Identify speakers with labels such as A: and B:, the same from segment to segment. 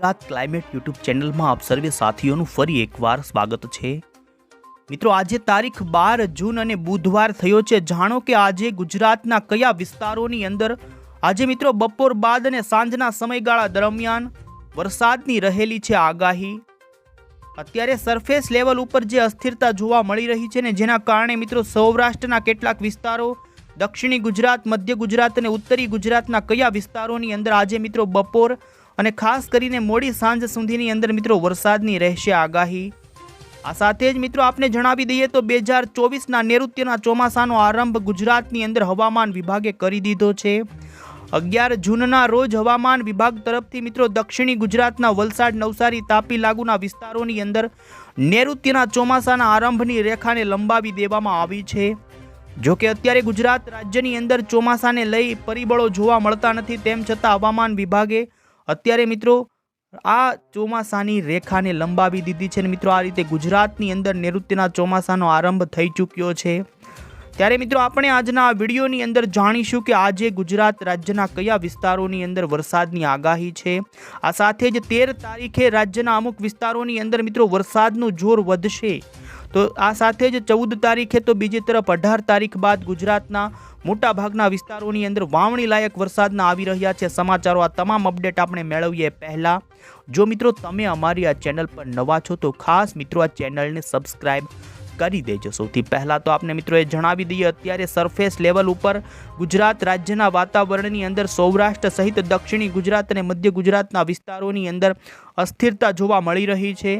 A: Gujarat climate YouTube ચેનલમાં આપ સર્વે સાથીઓનું ફરી એકવાર સ્વાગત છે. મિત્રો, આજે તારીખ બાર જૂન અને બુધવાર થયો છે. જાણો કે આજે ગુજરાતના કયા વિસ્તારોની અંદર આજે મિત્રો બપોર બાદ અને સાંજના સમયગાળા દરમિયાન વરસાદની રહેલી છે આગાહી. અત્યારે સરફેસ લેવલ ઉપર જે અસ્થિરતા જોવા મળી રહી છે ને જેના કારણે મિત્રો સૌરાષ્ટ્રના કેટલાક વિસ્તારો, દક્ષિણી ગુજરાત, મધ્ય ગુજરાત અને ઉત્તરી ગુજરાતના કયા વિસ્તારોની અંદર આજે મિત્રો બપોર અને ખાસ કરીને મોડી સાંજ સુધીની અંદર મિત્રો વરસાદની રહેશે આગાહી. આ સાથે જ મિત્રો આપને જણાવી દઈએ તો બે હજાર ચોવીસના નૈઋત્યના ચોમાસાનો આરંભ ગુજરાતની અંદર હવામાન વિભાગે કરી દીધો છે. અગિયાર જૂનના રોજ હવામાન વિભાગ તરફથી મિત્રો દક્ષિણી ગુજરાતના વલસાડ, નવસારી, તાપી લાગુના વિસ્તારોની અંદર નૈઋત્યના ચોમાસાના આરંભની રેખાને લંબાવી દેવામાં આવી છે. જો કે અત્યારે ગુજરાત રાજ્યની અંદર ચોમાસાને લઈ પરિબળો જોવા મળતા નથી, તેમ છતાં હવામાન વિભાગે અત્યારે મિત્રો, આ ચોમાસાની રેખાને લંબાવી દીધી છે અને મિત્રો, આ રીતે ગુજરાતની અંદર નૈઋત્યના ચોમાસાનો આરંભ થઈ ચૂક્યો છે. ત્યારે મિત્રો, આપણે આજના આ વિડીયોની અંદર જાણીશું કે આજે ગુજરાત રાજ્યના કયા વિસ્તારોની અંદર વરસાદની આગાહી છે. આ સાથે જ તેર તારીખે રાજ્યના અમુક વિસ્તારોની અંદર મિત્રો, વરસાદનું જોર વધશે. તો આ સાથે જ ચૌદ તારીખે તો બીજી તરફ અઢાર તારીખ બાદ ગુજરાતના મોટા ભાગના વિસ્તારોની અંદર વાવણી લાયક વરસાદના આવી રહ્યા છે. સમાચારો આ તમામ અપડેટ આપણે મેળવીએ પહેલાં. જો મિત્રો તમે અમારી આ ચેનલ પર નવા છો તો ખાસ મિત્રો આ ચેનલને સબસ્ક્રાઈબ કરી દેજો. સૌથી પહેલાં તો આપને મિત્રોએ જણાવી દઈએ, અત્યારે સરફેસ લેવલ ઉપર ગુજરાત રાજ્યના વાતાવરણની અંદર સૌરાષ્ટ્ર સહિત દક્ષિણી ગુજરાત અને મધ્ય ગુજરાતના વિસ્તારોની અંદર અસ્થિરતા જોવા મળી રહી છે.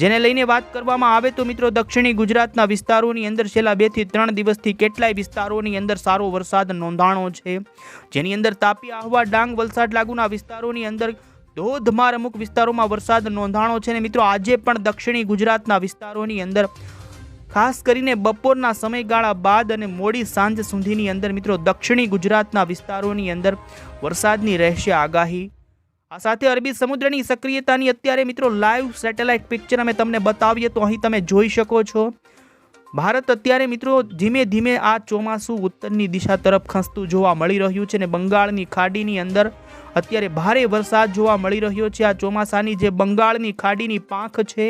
A: જેને લઈને વાત કરવામાં આવે તો મિત્રો દક્ષિણી ગુજરાતના વિસ્તારોની અંદર છેલ્લા બેથી ત્રણ દિવસથી કેટલાય વિસ્તારોની અંદર સારો વરસાદ નોંધાણો છે. જેની અંદર તાપી, આહવા, ડાંગ, વલસાડ લાગુના વિસ્તારોની અંદર ધોધમાર અમુક વિસ્તારોમાં વરસાદ નોંધાણો છે અને મિત્રો આજે પણ દક્ષિણી ગુજરાતના વિસ્તારોની અંદર ખાસ કરીને બપોરના સમયગાળા બાદ અને મોડી સાંજ સુધીની અંદર મિત્રો દક્ષિણી ગુજરાતના વિસ્તારોની અંદર વરસાદની રહેશે આગાહી. આ સાથે અરબી સમુદ્રની સક્રિયતાની અત્યારે મિત્રો લાઈવ સેટેલાઇટ પિક્ચર અમે તમને બતાવીએ તો અહીં તમે જોઈ શકો છો. ભારત અત્યારે મિત્રો ધીમે ધીમે આ ચોમાસું ઉત્તરની દિશા તરફ ખસતું જોવા મળી રહ્યું છે ને બંગાળની ખાડીની અંદર અત્યારે ભારે વરસાદ જોવા મળી રહ્યો છે. આ ચોમાસાની જે બંગાળની ખાડીની પાંખ છે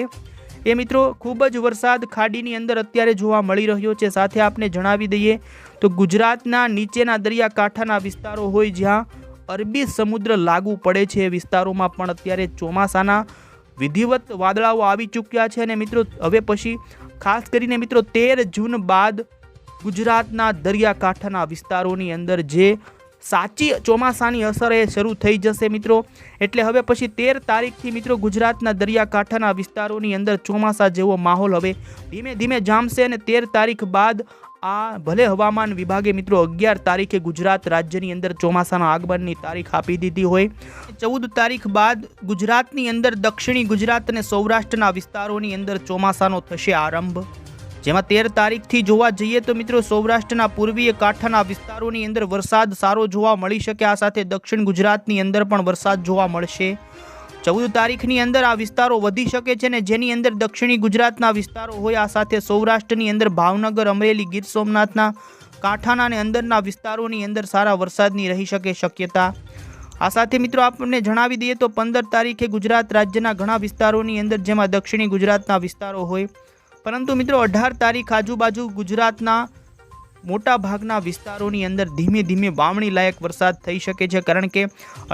A: એ મિત્રો ખૂબ જ વરસાદ ખાડીની અંદર અત્યારે જોવા મળી રહ્યો છે. સાથે આપને જણાવી દઈએ તો ગુજરાતના નીચેના દરિયાકાંઠાના વિસ્તારો હોય જ્યાં અરબી સમુદ્ર લાગુ પડે છે. એ વિસ્તારોમાં પણ અત્યારે ચોમાસાના વિધિવત વાદળાઓ આવી ચૂક્યા છે અને મિત્રો, હવે પછી ખાસ કરીને મિત્રો, તેર જૂન બાદ ગુજરાતના દરિયાકાંઠાના વિસ્તારોની અંદર જે સાચી ચોમાસાની અસર એ શરૂ થઈ જશે મિત્રો. એટલે હવે પછી તેર તારીખથી મિત્રો, ગુજરાતના દરિયાકાંઠાના વિસ્તારોની અંદર ચોમાસા જેવો માહોલ હવે ધીમે ધીમે જામશે અને તેર તારીખ બાદ આ ભલે હવામાન વિભાગે મિત્રો અગિયાર તારીખે ગુજરાત રાજ્યની અંદર ચોમાસાના આગમનની તારીખ આપી દીધી હોય. ચૌદ તારીખ બાદ ગુજરાતની અંદર દક્ષિણી ગુજરાત અને સૌરાષ્ટ્રના વિસ્તારોની અંદર ચોમાસાનો થશે આરંભ. જેમાં તેર તારીખથી જોવા જઈએ તો મિત્રો સૌરાષ્ટ્રના પૂર્વીય કાંઠાના વિસ્તારોની અંદર વરસાદ સારો જોવા મળી શકે, આ સાથે દક્ષિણ ગુજરાતની અંદર પણ વરસાદ જોવા મળશે. ચૌદ તારીખની અંદર આ વિસ્તારો વધી શકે છે ને જેની અંદર દક્ષિણી ગુજરાતના વિસ્તારો હોય, આ સાથે સૌરાષ્ટ્રની અંદર ભાવનગર, અમરેલી, ગીર સોમનાથના, કાંઠાના અને અંદરના વિસ્તારોની અંદર સારા વરસાદની રહી શકે શક્યતા. આ સાથે મિત્રો આપણને જણાવી દઈએ તો પંદર તારીખે ગુજરાત રાજ્યના ઘણા વિસ્તારોની અંદર જેમાં દક્ષિણી ગુજરાતના વિસ્તારો હોય. પરંતુ મિત્રો અઢાર તારીખ આજુબાજુ ગુજરાતના મોટા ભાગના વિસ્તારોની અંદર ધીમે ધીમે વાવણી લાયક વરસાદ થઈ શકે છે. કારણ કે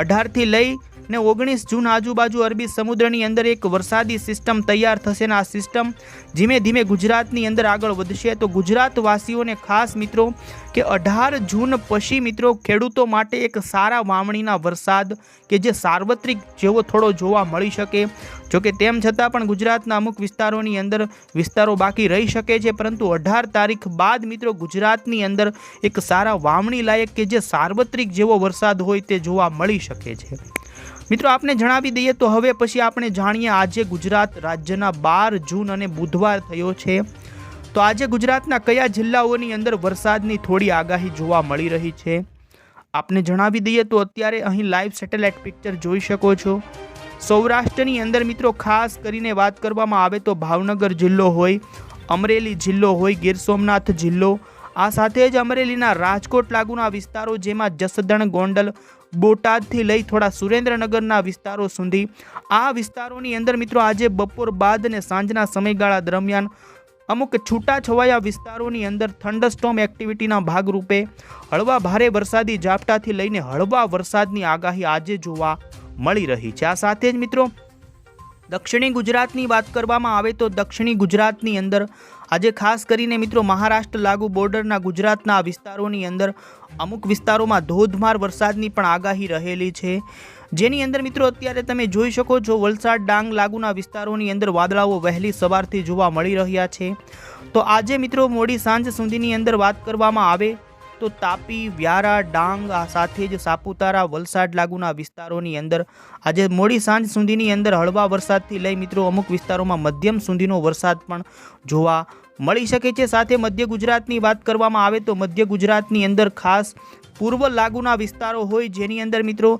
A: અઢારથી લઈ ને ઓગણીસ જૂન આજુબાજુ અરબી સમુદ્રની અંદર એક વરસાદી સિસ્ટમ તૈયાર થશે અને આ સિસ્ટમ ધીમે ધીમે ગુજરાતની અંદર આગળ વધશે. તો ગુજરાતવાસીઓને ખાસ મિત્રો કે અઢાર જૂન પછી મિત્રો ખેડૂતો માટે એક સારા વાવણીના વરસાદ કે જે સાર્વત્રિક જેવો થોડો જોવા મળી શકે. જોકે તેમ છતાં પણ ગુજરાતના અમુક વિસ્તારોની અંદર વિસ્તારો બાકી રહી શકે છે. પરંતુ અઢાર તારીખ બાદ મિત્રો ગુજરાતની અંદર એક સારા વાવણી લાયક કે જે સાર્વત્રિક જેવો વરસાદ હોય તે જોવા મળી શકે છે. મિત્રો, આપને જણાવી દઈએ તો હવે પછી આપણે જાણીએ આજે ગુજરાત રાજ્યના બાર જૂન અને બુધવાર થયો છે. તો આજે ગુજરાતના કયા જિલ્લાઓની અંદર વરસાદની થોડી આગાહી જોવા મળી રહી છે? આપને જણાવી દઈએ તો અત્યારે અહીં લાઈવ સેટેલાઇટ પિક્ચર જોઈ શકો છો. સૌરાષ્ટ્રની અંદર મિત્રો, ખાસ કરીને વાત કરવામાં આવે તો ભાવનગર જિલ્લો હોય, અમરેલી જિલ્લો હોય, ગીર સોમનાથ જિલ્લો આ સાથે જ અમરેલીના રાજકોટ લાગુના વિસ્તારો જેમાં જસદણ, ગોંડલ, બોટાદથી લઈ થોડા સુરેન્દ્રનગરના વિસ્તારો સુધી. આ વિસ્તારોની અંદર મિત્રો આજે બપોર બાદ અને સાંજના સમયગાળા દરમિયાન અમુક છૂટાછવાયા વિસ્તારોની અંદર થંડરસ્ટોમ એક્ટિવિટીના ભાગરૂપે હળવા ભારે વરસાદી ઝાપટાથી લઈને હળવા વરસાદની આગાહી આજે જોવા મળી રહી છે. આ સાથે જ મિત્રો દક્ષિણી ગુજરાતની વાત કરવામાં આવે તો દક્ષિણી ગુજરાતની અંદર આજે ખાસ કરીને મિત્રો મહારાષ્ટ્ર લાગુ બોર્ડરના ગુજરાતના વિસ્તારોની અંદર અમુક વિસ્તારોમાં ધોધમાર વરસાદની પણ આગાહી રહેલી છે. જેની અંદર મિત્રો અત્યારે તમે જોઈ શકો છો વલસાડ, ડાંગ લાગુના વિસ્તારોની અંદર વાદળાઓ વહેલી સવારથી જોવા મળી રહ્યા છે. તો આજે મિત્રો મોડી સાંજ સુધીની અંદર વાત કરવામાં આવે તો તાપી, વ્યારા, ડાંગ, આ સાથે જ સાપુતારા, વલસાડ લાગુના વિસ્તારોની અંદર આજે મોડી સાંજ સુધીની અંદર હળવા વરસાદથી લઈ મિત્રો અમુક વિસ્તારોમાં મધ્યમ સુધીનો વરસાદ પણ જોવા મળી શકે છે. સાથે મધ્ય ગુજરાતની વાત કરવામાં આવે તો મધ્ય ગુજરાતની અંદર ખાસ પૂર્વ લાગુના વિસ્તારો હોય જેની અંદર મિત્રો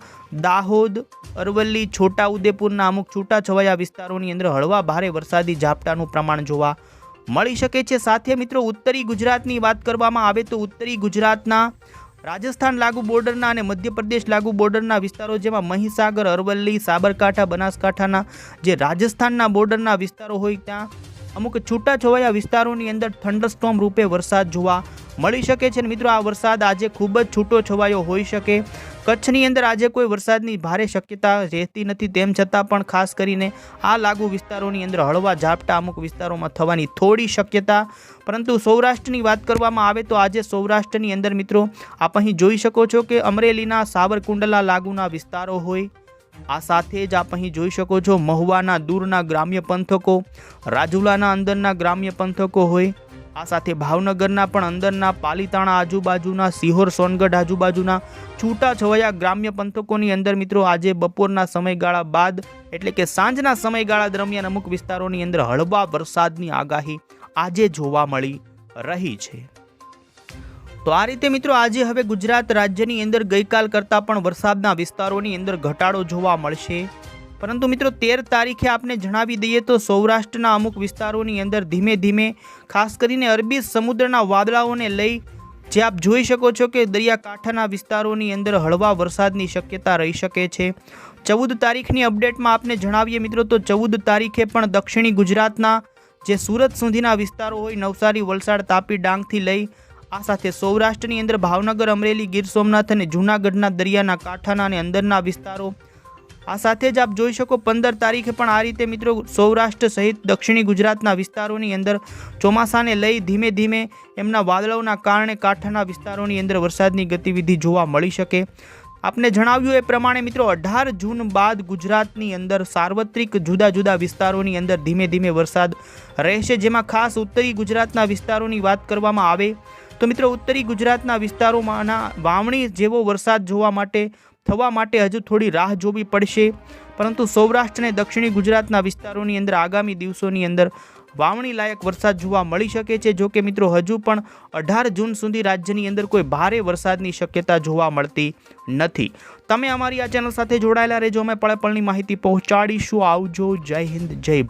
A: દાહોદ, અરવલ્લી છોટાઉદેપુરના અમુક છૂટાછવાયા વિસ્તારોની અંદર હળવા ભારે વરસાદી ઝાપટાનું પ્રમાણ જોવા મળી શકે છે. સાથે મિત્રો, ઉત્તરી ગુજરાતની વાત કરવામાં આવે તો ઉત્તરી ગુજરાતના રાજસ્થાન લાગુ બોર્ડરના અને મધ્યપ્રદેશ લાગુ બોર્ડરના વિસ્તારો જેમાં મહીસાગર, અરવલ્લી, સાબરકાંઠા, બનાસકાંઠાના જે રાજસ્થાનના બોર્ડરના વિસ્તારો હોય ત્યાં અમુક છૂટાછવાયા વિસ્તારોની અંદર થંડરસ્ટોમ રૂપે વરસાદ જોવા મળી શકે છે. મિત્રો, આ વરસાદ આજે ખૂબ જ છૂટો છવાયો હોઈ શકે. કચ્છની અંદર આજે કોઈ વરસાદની ભારે શક્યતા રહેતી નથી. તેમ છતાં પણ ખાસ કરીને આ લાગુ વિસ્તારોની અંદર હળવા ઝાપટા અમુક વિસ્તારોમાં થવાની થોડી શક્યતા. પરંતુ સૌરાષ્ટ્રની વાત કરવામાં આવે તો આજે સૌરાષ્ટ્રની અંદર મિત્રો, આપ અહીં જોઈ શકો છો કે અમરેલીના સાવરકુંડલા લાગુના વિસ્તારો હોય આ સાથે જ આપ અહીં જોઈ શકો છો મહુવાના દૂરના ગ્રામ્ય પંથકો, રાજુલાના અંદરના ગ્રામ્ય પંથકો હોય. આ સાથે ભાવનગરના પણ અંદરના પાલીતાણા આજુબાજુના, સિહોર સોનગઢ આજુબાજુના, છૂટા છવાયા ગ્રામ્ય પંથકોની અંદર મિત્રો આજે બપોરના સમયગાળા બાદ, એટલે કે સાંજના સમયગાળા દરમિયાન અમુક વિસ્તારોની અંદર હળવા વરસાદની આગાહી આજે જોવા મળી રહી છે. તો આ રીતે મિત્રો આજે હવે ગુજરાત રાજ્યની અંદર ગઈકાલ કરતાં પણ વરસાદના વિસ્તારોની અંદર ઘટાડો જોવા મળશે. પરંતુ મિત્રો તેર તારીખે આપને જણાવી દઈએ તો સૌરાષ્ટ્રના અમુક વિસ્તારોની અંદર ધીમે ધીમે, ખાસ કરીને અરબી સમુદ્રના વાદળાઓને લઈ, જે આપ જોઈ શકો છો કે દરિયાકાંઠાના વિસ્તારોની અંદર હળવા વરસાદની શક્યતા રહી શકે છે. ચૌદ તારીખની અપડેટમાં આપને જણાવીએ મિત્રો તો ચૌદ તારીખે પણ દક્ષિણી ગુજરાતના જે સુરત સુધીના વિસ્તારો હોય, નવસારી, વલસાડ, તાપી, ડાંગથી લઈ આ સાથે સૌરાષ્ટ્રની અંદર ભાવનગર, અમરેલી, ગીર સોમનાથ અને જૂનાગઢના દરિયાના કાંઠાના અને અંદરના વિસ્તારો. આ સાથે જ આપ જોઈ શકો પંદર તારીખે પણ આ રીતે મિત્રો સૌરાષ્ટ્ર સહિત દક્ષિણી ગુજરાતના વિસ્તારોની અંદર ચોમાસાને લઈ ધીમે ધીમે એમના વાદળોના કારણે કાંઠાના વિસ્તારોની અંદર વરસાદની ગતિવિધિ જોવા મળી શકે. આપને જણાવ્યું એ પ્રમાણે મિત્રો અઢાર જૂન બાદ ગુજરાતની અંદર સાર્વત્રિક જુદા જુદા વિસ્તારોની અંદર ધીમે ધીમે વરસાદ રહેશે, જેમાં ખાસ ઉત્તરી ગુજરાતના વિસ્તારોની વાત કરવામાં આવે. તો મિત્રો, ઉત્તરી ગુજરાતના વિસ્તારોમાંના વાવણી જેવો વરસાદ જોવા માટે, થવા માટે હજુ થોડી રાહ જોવી પડશે. પરંતુ સૌરાષ્ટ્ર અને દક્ષિણી ગુજરાતના વિસ્તારોની અંદર આગામી દિવસોની અંદર વાવણી લાયક વરસાદ જોવા મળી શકે છે. જો કે મિત્રો, હજુ પણ અઢાર જૂન સુધી રાજ્યની અંદર કોઈ ભારે વરસાદની શક્યતા જોવા મળતી નથી. તમે અમારી આ ચેનલ સાથે જોડાયેલા રહેજો. અમે પળપળની માહિતી પહોંચાડીશું. આવજો. જય હિન્દ, જય